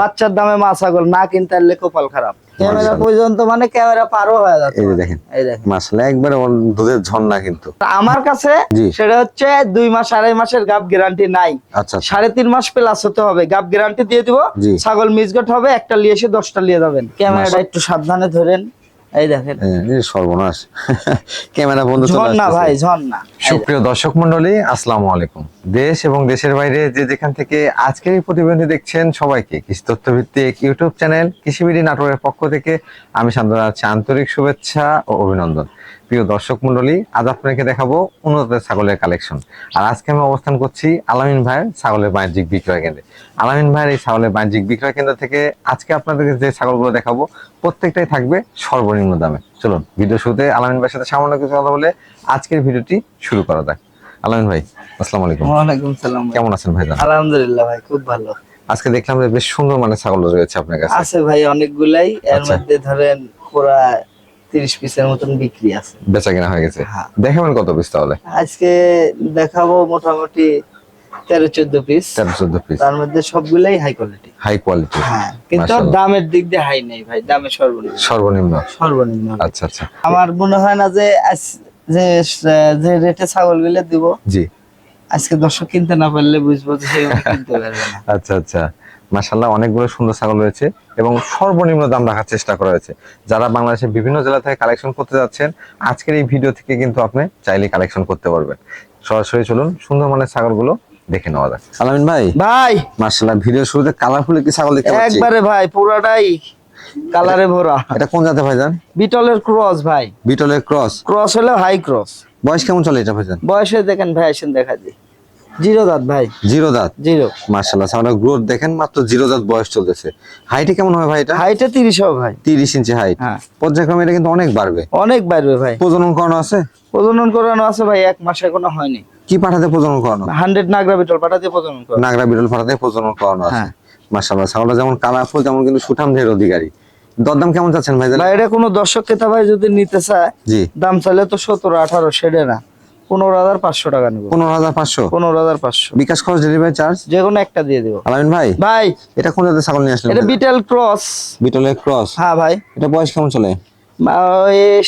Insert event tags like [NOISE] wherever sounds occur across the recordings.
বাচ্চার দামে মা ছাগল না কিনতে পারলে কপাল খারাপ। ক্যামেরা পর্যন্ত মানে ক্যামেরা পারও হয়ে যাচ্ছে। এই দেখেন। এই দেখেন। মাসাল্লাহ একবার দুধের ঝর্ণা কিন্তু। আমার কাছে সেটা হচ্ছে দুই মাস আড়াই মাসের গাপ গ্যারান্টি নাই। আচ্ছা আচ্ছা। সাড়ে তিন মাস প্লাস হতে হবে। গাপ গ্যারান্টি দিয়ে দিব। ছাগল মিসগট হবে একটা লিয়ে এসে দশটা লিয়ে যাবেন। ক্যামেরাটা একটু সাবধানে ধরেন। এই দেখেন। এই, এই সর্বনাশ। ক্যামেরা বন্ধ ঝর্ণা ভাই ঝর্ণা। সুপ্রিয় দর্শক মন্ডলী আসসালামু আলাইকুম। দেশ এবং দেশের বাইরে যে যেখান থেকে আজকের এই প্রতিবেদনটি দেখছেন সবাইকে কৃষি ইউটিউব চ্যানেল কৃষিবিডি নাটোরের পক্ষ থেকে আমি শান্ত আছি আন্তরিক শুভেচ্ছা ও অভিনন্দন। প্রিয় দর্শক মন্ডলী আজ আপনাকে দেখাবো উন্নত ছাগলের কালেকশন। আর আজকে আমি অবস্থান করছি আলামিন ভাইয়ের ছাগলের বাণিজ্যিক বিক্রয় কেন্দ্রে। আলামিন ভাইয়ের এই ছাগলের বাণিজ্যিক বিক্রয় কেন্দ্র থেকে আজকে আপনাদেরকে যে ছাগলগুলো দেখাবো প্রত্যেকটাই থাকবে সর্বনিম্ন দামে। চলুন ভিডিও শুরুতে আলামিন ভাইয়ের সাথে সামান্য কিছু কথা বলে আজকের ভিডিওটি শুরু করা যাক। আলামিন ভাই আসসালামু আলাইকুম। ওয়ালাইকুম সালাম কেমন আছেন ভাই আলহামদুলিল্লাহ ভাই খুব ভালো। আজকে দেখলাম যে বেশ সুন্দর মানে ছাগল রয়েছে আপনার কাছে। আছে ভাই অনেকগুলাই এর আচ্ছা। মধ্যে ধরেন পুরা তিরিশ পিসের মতন বিক্রি আছে। বেচা কেনা হয়ে গেছে। হ্যাঁ। দেখাবেন কত পিস তাহলে? আজকে দেখাবো মোটামুটি তেরো চোদ্দ পিস। তেরো চোদ্দ পিস। তার মধ্যে সবগুলাই হাই কোয়ালিটি হাই কোয়ালিটি হ্যাঁ কিন্তু দামের দিক দিয়ে হাই নেই ভাই দামে সর্বনিম্ন। সর্বনিম্ন। সর্বনিম্ন। আচ্ছা আচ্ছা। আমার মনে হয় না যে যে যে রেটে ছাগলগুলো দিব জি। আজকে দর্শক কিনতে না পারলে বুঝব যে কিনতে পারবে না। আচ্ছা আচ্ছা। মাশাল্লাহ অনেকগুলো সুন্দর ছাগল রয়েছে এবং সর্বনিম্ন দাম রাখার চেষ্টা করা হয়েছে। যারা বাংলাদেশের বিভিন্ন জেলা থেকে কালেকশন করতে যাচ্ছেন আজকের এই ভিডিও থেকে কিন্তু আপনি চাইলে কালেকশন করতে পারবেন। সরাসরি চলুন সুন্দর মানের ছাগলগুলো দেখে নেওয়া যাক। আলামিন ভাই ভাই! মাশাল্লাহ ভিডিও শুরুতে কালারফুল কি ছাগল দেখতে পাচ্ছি। একবারে ভাই পুরাটাই কালারে ভরা। এটা কোন জাতের ভাইজান? বিটলের ক্রস ভাই। বিটলের ক্রস। ক্রস হলো হাই ক্রস বয়স কেমন চলে এটা ভাইজান? বয়সে দেখেন ভাই আসেন দেখা দি জিরো দাঁত ভাই। জিরো দাঁত? জিরো। গ্রোথ দেখেন মাত্র জিরো দাঁত বয়স চলতেছে। হাইটে কেমন ভাই এটা? হাইটে তিরিশ হবে ভাই। তিরিশ ইঞ্চি হাইট হ্যাঁ। পর্যায়ক্রমে এটা কিন্তু অনেক বাড়বে। অনেক বাড়বে ভাই। প্রজনন করানো আছে? প্রজনন করানো আছে ভাই এক মাস এখনও হয়নি। কি পাঠাতে প্রজনন করানো? হান্ড্রেড নাগরা বিটল পাঠাতে প্রজনন করা নাগরা বিরল পাঠাতে প্রজনন করানো আছে। হ্যাঁ। মার্শাল্লাহ ছাগলটা যেমন কালারফুল তেমন কিন্তু সুঠাম অধিকারী। দরদাম কেমন চাচ্ছেন ভাই? ভাই এটা কোনো দর্শক ক্রেতা ভাই যদি নিতে চায় জি। দাম চাইলে তো সতেরো আঠারো সেডে না। পনেরো হাজার পাঁচশো টাকা নেব। পনেরো হাজার পাঁচশো? পনেরো হাজার পাঁচশো। বিকাশ খরচ ডেলিভারি চার্জ যে কোনো একটা দিয়ে দেবো। আলামিন ভাই ভাই। এটা কোন জাতের ছাগল নিয়ে আসলেন এটা বিটেল ক্রস বিটলের ক্রস হ্যাঁ ভাই। এটা বয়স কেমন চলে?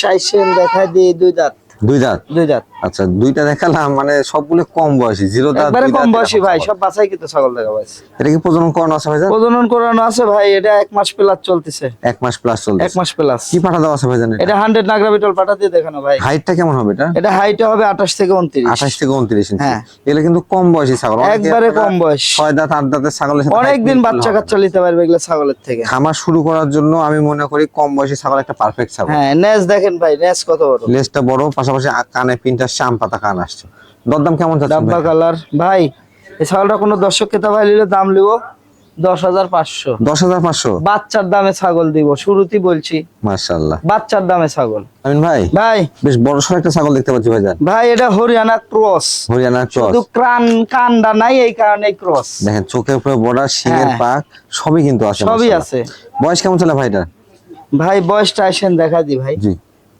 সাইসেন দেখা দিয়ে দুই দাঁত। দুই দাঁত? দুই দাঁত। আচ্ছা দুইটা দেখালাম মানে সবগুলো কম বয়সী জিরো দাঁত একবারে কম বয়সী ভাই সব বাছাই কিন্তু ছাগল দেখা পাইছে। এটা কি প্রজনন করানো আছে ভাইজান? প্রজনন করানো আছে ভাই এটা এক মাস প্লাস চলতেছে। এক মাস প্লাস চলছে এক মাস প্লাস কি পাঠা দেওয়া আছে ভাইজান এটা? হান্ড্রেড নাগরা বিটল পাঠা দিয়ে দেখানো ভাই। হাইটটা কেমন হবে এটা? এটা হাইটে হবে আঠাশ থেকে উনত্রিশ। আঠাশ থেকে উনত্রিশ ইঞ্চি হ্যাঁ। এগুলো কিন্তু কম বয়সী ছাগল। একবারে কম বয়স। ছয় দাঁত আট দাঁতের ছাগলের সাথে অনেক দিন বাচ্চা কাচ্চা নিতে পারবে এগুলো ছাগলের থেকে। খামার শুরু করার জন্য আমি মনে করি কম বয়সী ছাগল একটা পারফেক্ট ছাগল। হ্যাঁ নেস দেখেন ভাই নেস কত বড়। লেজটা বড় পাশাপাশি কানে পিনটা শাম পাতা কান আসছে। দরদাম কেমন ডাব্বা কালার? ভাই এই ছাগলটা কোনো দর্শক ক্রেতা ভাই নিলে দাম লিব দশ হাজার পাঁচশো। দশ হাজার পাঁচশো? বাচ্চার দামে ছাগল দিব শুরুতেই বলছি। মার্শাল্লাহ বাচ্চার দামে ছাগল। আমিন ভাই? ভাই। বেশ বড় সড় একটা ছাগল দেখতে পাচ্ছি ভাইজান। ভাই এটা হরিয়ানা ক্রস। হরিয়ানার ক্রস। শুধু ক্রান কান্ডা নাই এই কারণে ক্রস। দেখেন চোখের উপরে বর্ডার শিঙের হ্যাঁ। পাক সবই কিন্তু আছে সবই আছে। বয়স কেমন চলে ভাইটা ভাই বয়সটা আসেন দেখা দি ভাই। জি।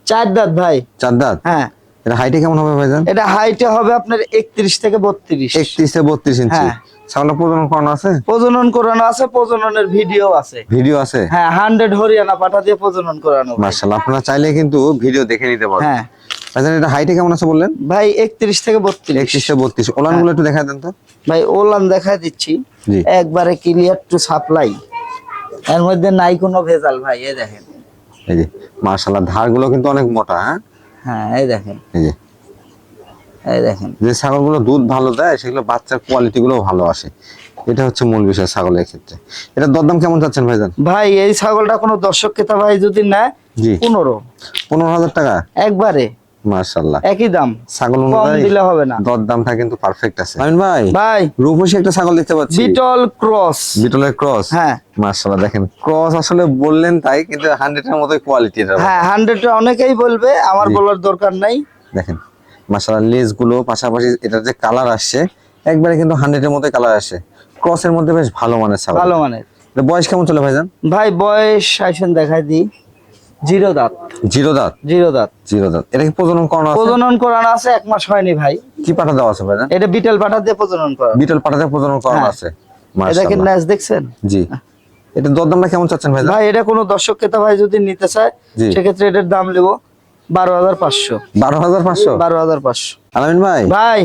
চার দাঁত ভাই। চার দাঁত? হ্যাঁ। এটা হাইটে কেমন হবে ভাইজান? এটা হাইটে হবে আপনার একত্রিশ থেকে বত্রিশ। একত্রিশ থেকে বত্রিশ ইঞ্চি হ্যাঁ। ছাগলটা প্রজনন করানো আছে? প্রজনন করানো আছে প্রজননের ভিডিও আছে। ভিডিও আছে? হ্যাঁ হান্ড্রেড হরিয়ানা পাঠা দিয়ে প্রজনন করানো ভাই। মার্শাল্লাহ আপনারা চাইলে কিন্তু ভিডিও দেখে নিতে পারবেন। হ্যাঁ। ভাইজান এটা হাইটে কেমন আছে বললেন? ভাই একত্রিশ থেকে বত্রিশ। একত্রিশ থেকে বত্রিশ। ওলানগুলো একটু দেখা দেন তো। ভাই ওলান দেখা দিচ্ছি। একবারে ক্লিয়ার টু সাপ্লাই এর মধ্যে নাই কোনো ভেজাল ভাই এই দেখেন। এই যে মার্শাল্লাহ ধারগুলো কিন্তু অনেক মোটা হ্যাঁ? হ্যাঁ এই দেখেন। এই যে। এই দেখেন। যে ছাগলগুলো দুধ ভালো দেয় সেগুলো বাচ্চার কোয়ালিটি গুলো ভালো আসে। এটা হচ্ছে মূল বিষয় ছাগলের ক্ষেত্রে। এটা দরদাম কেমন চাচ্ছেন ভাইজান? ভাই এই ছাগলটা কোনো দর্শক ক্রেতা ভাই যদি নেয় জি। পনেরো। পনেরো হাজার টাকা? একবারে। মার্শাল্লাহ একই দাম। ছাগল দিলে হবে না। দরদামটা কিন্তু পারফেক্ট আছে। আমিন ভাই ভাই। রূপসী একটা ছাগল দেখতে পাচ্ছি। বিটল ক্রস। বিটলের ক্রস? হ্যাঁ। মার্শাল্লাহ দেখেন ক্রস আসলে বললেন তাই কিন্তু হান্ড্রেড এর মতোই কোয়ালিটি এটা হ্যাঁ অনেকেই বলবে আমার বলার দরকার নাই। দেখেন মার্শাল্লাহ লেজগুলো পাশাপাশি এটার যে কালার আসছে একবারে কিন্তু হান্ড্রেড এর মতোই কালার আসে। ক্রসের মধ্যে বেশ ভালো মানের ছাগল। ভালো মানের। বয়স কেমন চলে ভাইজান? ভাই বয়স আসেন দেখাই দি জিরো দাঁত। জিরো দাঁত? জিরো দাঁত। জিরো দাঁত। এটা কি প্রজনন করানো আছে? প্রজনন করানো আছে এক মাস হয়নি ভাই। কি দেওয়া আছে ভাইজান এটা? বিটেল পাঠা দিয়ে প্রজনন করা বিটল পাঠাতে প্রজনন করানো হ্যাঁ। আছে। এ দেখেন মার্শাল্লাহ দেখছেন? জি। এটা দরদামটা কেমন চাচ্ছেন ভাই? ভাই এটা কোনো দর্শক ক্রেতা ভাই যদি নিতে চায়। সেক্ষেত্রে এটার দাম নেব বারো হাজার পাঁচশো। বারো হাজার পাঁচশো? বারো হাজার পাঁচশো। আলামিন ভাই? ভাই।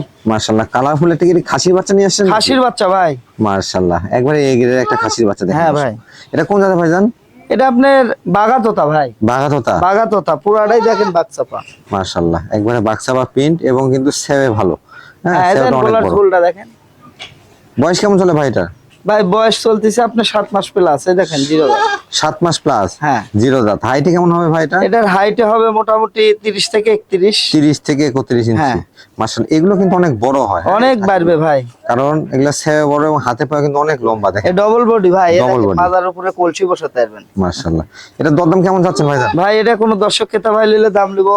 কালারফুল একটা কি খাসির বাচ্চা নিয়ে আসছেন? খাসির বাচ্চা ভাই। মার্শাল্লাহ একবারে গ্রেডের একটা খাসির বাচ্চা দেখেন। হ্যাঁ ভাই। এটা কোন জায়গা ভাইজান এটা আপনার বাগাতোতা ভাই। বাঘাতোতা? বাগাতোতা পুরাটাই দেখেন বাচ্চাপা মার্শাল্লাহ একবারে বাক্সা প্রিন্ট এবং কিন্তু সেবে ভালো। হ্যাঁ হ্যাঁ দেখেন বয়স কেমন চলে ভাইটা ভাই বয়স চলতেছে আপনার সাত মাস প্লাস এই দেখেন জিরো সাত মাস প্লাস হ্যাঁ। জিরো দাঁত। হাইটে কেমন হবে ভাইটা? এটার হাইটে হবে মোটামুটি তিরিশ থেকে একত্রিশ। তিরিশ থেকে একত্রিশ ইঞ্চি হ্যাঁ। মার্শাল এগুলো কিন্তু অনেক বড় হয় অনেক বাড়বে ভাই। কারণ এগুলা সেবে বড় এবং হাতে পায়ে কিন্তু অনেক লম্বা এ দেখেন ডবল বডি ভাই এ Double দেখেন উপরে কলসি বসাতে পারবেন। মার্শাল্লাহ এটা দরদাম কেমন যাচ্ছে ভাই ভাই এটা কোনো দর্শক ক্রেতা ভাই নিলে দাম নিবো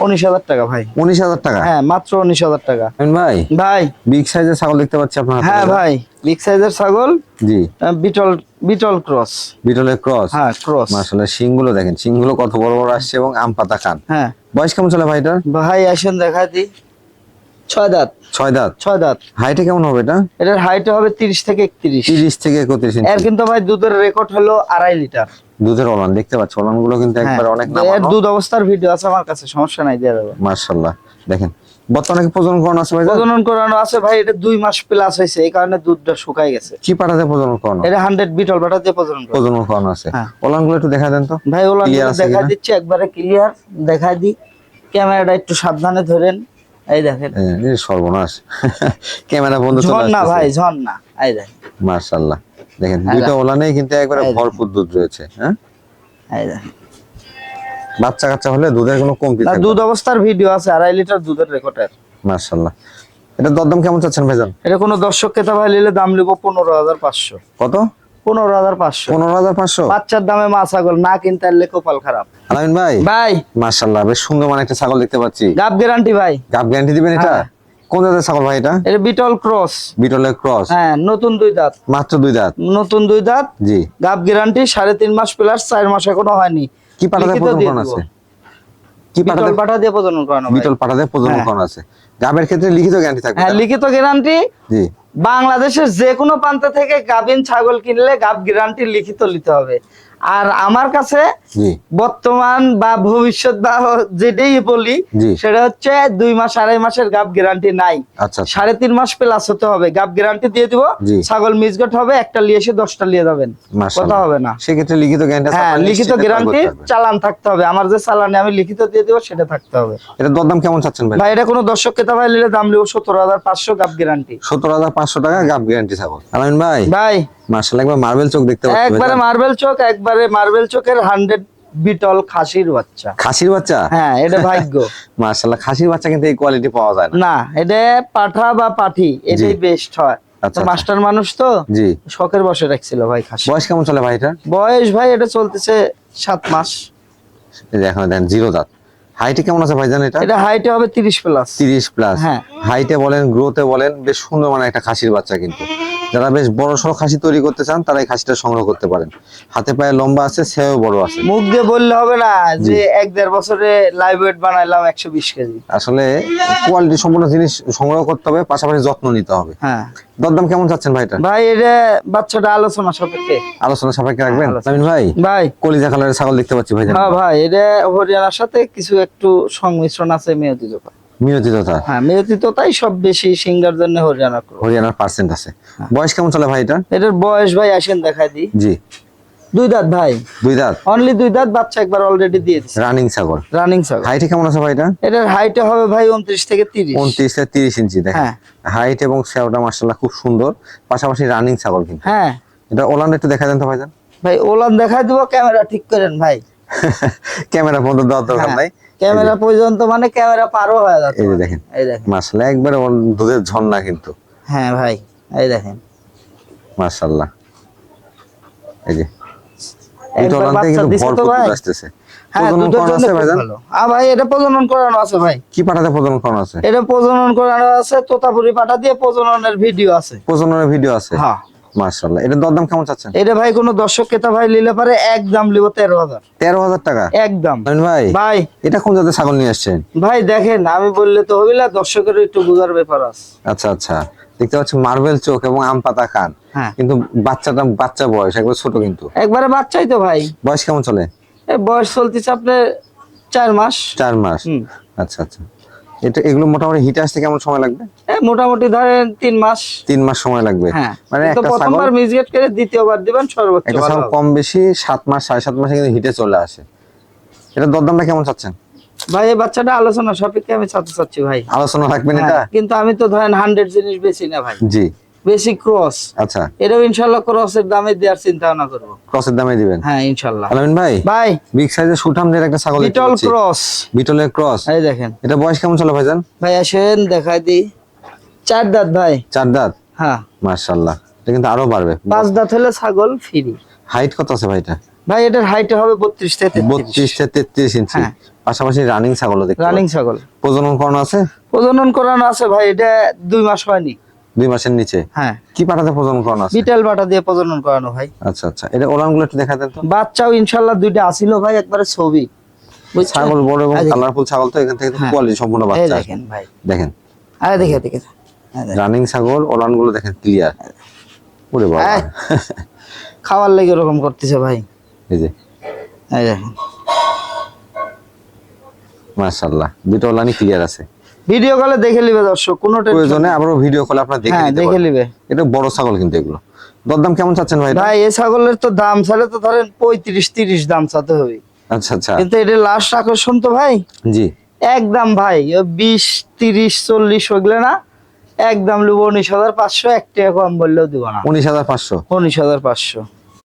উনিশ হাজার টাকা ভাই। উনিশ হাজার টাকা? হ্যাঁ মাত্র উনিশ হাজার টাকা। ভাই ভাই। বিগ সাইজের ছাগল দেখতে পাচ্ছি আপনার হ্যাঁ ভাই বিগ সাইজের ছাগল। জি। বিটল বিটল ক্রস। বিটলের ক্রস? হ্যাঁ ক্রস। শিংগুলো দেখেন শিংগুলো কত বড় বড় আসছে এবং আম পাতা খান হ্যাঁ। বয়স কেমন চলে ভাইটা ভাই আসেন দেখা দি ছয় দাঁত। ছয় দাঁত? ছয় দাঁত। হাইটে কেমন হবে এটা? এটার হাইট হবে তিরিশ থেকে একত্রিশ। তিরিশ থেকে একত্রিশ এর কিন্তু ভাই দুধের রেকর্ড হলো আড়াই লিটার। দুধের ওলান দেখতে পাচ্ছ ওলানগুলো কিন্তু হ্যাঁ, একবার অনেক এর দুধ অবস্থার ভিডিও আছে আমার কাছে সমস্যা নাই দিয়ে দেবো। মার্শাল্লাহ দেখেন। বর্তমানে কি প্রজনন করানো আছে ভাই? প্রজনন করানো আছে ভাই এটা দুই মাস প্লাস হয়েছে এই কারণে দুধটা শুকাই গেছে। কি প্রজনন করানো? এটা হান্ড্রেড বিটল বাটা দিয়ে প্রজনন প্রজনন করানো আছে। হ্যাঁ। ওলানগুলো একটু দেখা দেন তো। ভাই ওলা দেখা দিচ্ছি একবারে ক্লিয়ার দেখা দি ক্যামেরাটা একটু সাবধানে ধরেন। এই দেখেন। হ্যাঁ, এই সর্বনাশ। ক্যামেরা বন্ধ চলে ঝর্ণা ভাই ঝর্ণা। এই দেখেন। মার্শাল্লাহ দেখেন দুইটা ওলানেই কিন্তু একবারে ভরপুর দুধ রয়েছে হ্যাঁ? এই দেখেন। বাচ্চা কাচ্চা হলে দুধের কোনো কমতি না, থাকবে দুধ অবস্থার ভিডিও আছে আড়াই লিটার দুধের রেকর্ডের। মার্শাল্লাহ এটা দরদাম কেমন চাচ্ছেন ভাইজান? এটা কোনো দর্শক ক্রেতা ভাই নিলে দাম নিবো পনেরো হাজার পাঁচশো। কত? পনেরো হাজার পাঁচশো। পনেরো হাজার পাঁচশো? বাচ্চার দামে মা ছাগল না কিনতে পারলে কপাল খারাপ। আলামিন ভাই? ভাই। মার্শাল্লাহ বেশ সুন্দর মানে একটা ছাগল দেখতে পাচ্ছি। গাব গ্যারান্টি ভাই। গাব গ্যারান্টি দিবেন এটা? হ্যাঁ। কোন জাতের ছাগল ভাই এটা? এটা বিটল ক্রস। বিটলের ক্রস? হ্যাঁ নতুন দুই দাঁত। মাত্র দুই দাঁত? নতুন দুই দাঁত। জি। গাব গ্যারান্টি সাড়ে তিন মাস প্লাস চার মাস এখনও হয়নি। কি পাঠাতে প্রজনন আছে? কি পাঠাতে প্রজনন করানো। বিটল পাঠাতে প্রজনন হ্যাঁ। করানো আছে। গাবের ক্ষেত্রে লিখিত গ্যারান্টি থাকবে হ্যাঁ লিখিত গ্যারান্টি জি। বাংলাদেশের যে কোনো প্রান্ত থেকে গাভিন ছাগল কিনলে গাব গ্যারান্টি লিখিত নিতে হবে। আর আমার কাছে বর্তমান বা ভবিষ্যৎ বা যেটাই বলি সেটা হচ্ছে দুই মাস আড়াই মাসের গাব গ্যারান্টি নাই। আচ্ছা আচ্ছা। সাড়ে তিন মাস প্লাস হতে হবে। গাব গ্যারান্টি দিয়ে দিব ছাগল মিসগট হবে একটা লিয়ে এসে দশটা লিয়ে যাবেন। কথা হবে না। সেক্ষেত্রে লিখিত গ্যারান্টি হ্যাঁ লিখিত গ্যারান্টি চালান থাকতে হবে। আমার যে চালানে আমি লিখিত দিয়ে দিব সেটা থাকতে হবে। এটা দরদাম কেমন চাচ্ছেন ভাই? ভাই এটা কোনো দর্শক কেতা ভাই নিলে দাম নেব সতেরো হাজার পাঁচশো গাপ গ্যারান্টি সতেরো হাজার পাঁচশো টাকা গাব গ্যারান্টি ছাগল। আলামিন ভাই? ভাই। মার্শাল্লাহ একবার মার্বেল চোখ দেখতে পাচ্ছি একবারে মার্বেল চোখ একবারে মার্বেল চোখের হান্ড্রেড বিটল খাসির বাচ্চা। খাসির বাচ্চা? হ্যাঁ এটা ভাগ্য। [LAUGHS] মার্শাল্লাহ খাসির বাচ্চা কিন্তু এই কোয়ালিটি পাওয়া যায় না। না এটা পাঠা বা পাঠি এটাই বেস্ট হয়। আচ্ছা, তো আচ্ছা। মাস্টার মানুষ তো জি। শখের বসে রাখছিল ভাই খাসি। বয়স কেমন চলে ভাই এটা? বয়স ভাই এটা চলতেছে সাত মাস। এখানে দেন জিরো দাঁত। হাইটে কেমন আছে ভাইজান এটা? এটা হাইটে হবে তিরিশ প্লাস তিরিশ প্লাস হ্যাঁ। হাইটে বলেন গ্রোতে বলেন বেশ সুন্দর মানে একটা খাসির বাচ্চা কিন্তু। যারা বেশ বড় সড়ো খাসি তৈরি করতে চান তারা এই খাসিটা সংগ্রহ করতে পারেন। হাতে পায়ে লম্বা আছে সেও বড় আছে। মুখ দিয়ে বললে হবে না যে এক দেড় বছরে লাইভ ওয়েট বানাইলাম একশো বিশ কেজি। আসলে কোয়ালিটি সম্পূর্ণ জিনিস সংগ্রহ করতে হবে পাশাপাশি যত্ন নিতে হবে। হ্যাঁ। দরদাম কেমন চাচ্ছেন ভাইটা ভাই এটা বাচ্চাটা আলোচনা সাপেক্ষে। আলোচনা সাপেক্ষে রাখবেন। আমিন ভাই ভাই। কলিজা কালারের ছাগল দেখতে পাচ্ছি ভাই হ্যাঁ ভাই এটা হরিয়ানার সাথে কিছু একটু সংমিশ্রণ আছে মেয়তি তোতা মিনতি হ্যাঁ তোতাই সব বেশি সিঙ্গার জন্য হরিয়ানা হরিয়ানার পার্সেন্ট আছে। হ্যাঁ। বয়স কেমন চলে ভাই এটা? এটার বয়স ভাই আসেন দেখাই দিই। জি। দুই দাঁত ভাই। দুই দাঁত? অনলি দুই দাঁত বাচ্চা একবার অলরেডি দিয়ে দিচ্ছে রানিং ছাগল। রানিং ছাগল। হাইটে কেমন আছে ভাই এটা? এটার হাইটে হবে ভাই উনত্রিশ থেকে তিরিশ। উনত্রিশ থেকে ইঞ্চি দেখেন। হ্যাঁ। হাইট এবং মার্শাল্লাহ খুব সুন্দর। পাশাপাশি রানিং ছাগল কিন্তু। হ্যাঁ। এটা ওলান একটু দেখা দেন তো ভাইজান। ভাই ওলান দেখাই দিব ক্যামেরা ঠিক করেন ভাই। [LAUGHS] ক্যামেরা বন্ধ দেওয়ার দরকার হ্যাঁ, নাই। ক্যামেরা পর্যন্ত মানে ক্যামেরা পারও হয়ে যাচ্ছে এই যে দেখেন। এই দেখেন। মার্শাল্লাহ একবারে দুধের ঝর্ণা কিন্তু। হ্যাঁ ভাই এই দেখেন। মার্শাল্লাহ এই যে। প্রজননের ভিডিও আছে। প্রজননের ভিডিও আছে? হ্যাঁ। মার্শাল্লাহ এটা দরদাম কেমন চাচ্ছেন? এটা ভাই কোনো দর্শক ক্রেতা ভাই নিলে পারে এক লিব তেরো হাজার। টাকা? একদম ভাই ভাই। এটা কোন জাতের ছাগল নিয়ে আসছেন? ভাই দেখেন আমি বললে তো হবিলা দর্শকের একটু বোঝার ব্যাপার আছে। আচ্ছা আচ্ছা। দেখতে পাচ্ছি মার্বেল চোখ এবং আম পাতা কান। হ্যাঁ। কিন্তু বাচ্চাটা বাচ্চা বয়স একবার ছোট কিন্তু। একবারে বাচ্চাই তো ভাই। বয়স কেমন চলে? বয়স চলতেছে আপনার চার মাস। চার মাস। আচ্ছা আচ্ছা। এটা এগুলো মোটামুটি হিট আসতে কেমন সময় লাগবে? মোটামুটি ধরেন তিন মাস। তিন মাস সময় লাগবে। হ্যাঁ। মানে একটা প্রথমবার মিসগেট করে দ্বিতীয়বার দিবেন সর্বোচ্চ কম বেশি সাত মাস সাড়ে সাত মাসে কিন্তু হিটে চলে আসে। এটা দরদামটা কেমন চাচ্ছেন? ভাই এই বাচ্চাটা আলোচনা সাপেক্ষে আমি চাতে চাচ্ছি ভাই। আলোচনা রাখবেন এটা হ্যাঁ, কিন্তু আমি তো ধরেন হান্ড্রেড জিনিস বেশি না ভাই। জি। বেশি ক্রস আচ্ছা। এটাও ইনশাল্লাহ ক্রসের দামে দেওয়ার চিন্তা ভাবনা করব। ক্রসের দামে দিবেন? হ্যাঁ ইনশাল্লাহ। আলামিন ভাই? ভাই। বিগ সাইজের সুঠামদের একটা ছাগল বিটল ক্রস বিটলের ক্রস এই দেখেন। এটা বয়স কেমন চলে ভাইজান? ভাই আসেন দেখাই দি চার দাঁত ভাই। চার দাঁত? হ্যাঁ। মার্শাল্লাহ এটা কিন্তু আরও বাড়বে। পাঁচ দাঁত হলে ছাগল ফ্রি হাইট কত আছে ভাইটা? ভাই এটার হাইট হবে বত্রিশ থেকে বত্রিশ থেকে তেত্রিশ ইঞ্চি হ্যাঁ। পাশাপাশি রানিং ছাগলও দেখতে রানিং ছাগল। প্রজনন করানো আছে? প্রজনন করানো আছে ভাই এটা দুই মাস হয়নি। দুই মাসের নিচে? হ্যাঁ। কি পাটাতে প্রজনন করানো আছে? বিটেল বাটা দিয়ে প্রজনন করানো ভাই। আচ্ছা আচ্ছা। এটা একটু দেখা দেন তো। বাচ্চাও ইনশাল্লাহ দুইটা আসিল ভাই একবারে ছবি। ছাগল বড় এবং কালারফুল ছাগল তো এখান থেকে হ্যাঁ। কোয়ালিটি সম্পূর্ণ বাচ্চা দেখেন ভাই। দেখেন। আরে দেখে দেখে। রানিং ছাগল ওলানগুলো দেখেন ক্লিয়ার ওরে বাবা। খাওয়ার লেগে এরকম করতেছে ভাই। এই যে। এই দেখেন। মাশাআল্লাহ। দুটো ওলানি ক্লিয়ার আছে। ভিডিও কলে দেখে নিবে দর্শক কোনো প্রয়োজনে আবারও ভিডিও কলে আপনারা দেখে হ্যাঁ নিতে দেখে নিবে। এটা বড় ছাগল কিন্তু এগুলো। দরদাম কেমন চাচ্ছেন ভাই ভাই এই ছাগলের তো দাম ছাড়ে তো ধরেন পঁয়ত্রিশ তিরিশ দাম চাতে হবে। আচ্ছা আচ্ছা। কিন্তু এটা লাস্ট আকর্ষণ তো ভাই। জি। একদম ভাই ও বিশ তিরিশ চল্লিশ ওগুলো না একদম নেব উনিশ হাজার পাঁচশো এক টাকা কম বললেও দিব না। উনিশ হাজার পাঁচশো। উনিশ হাজার পাঁচশো।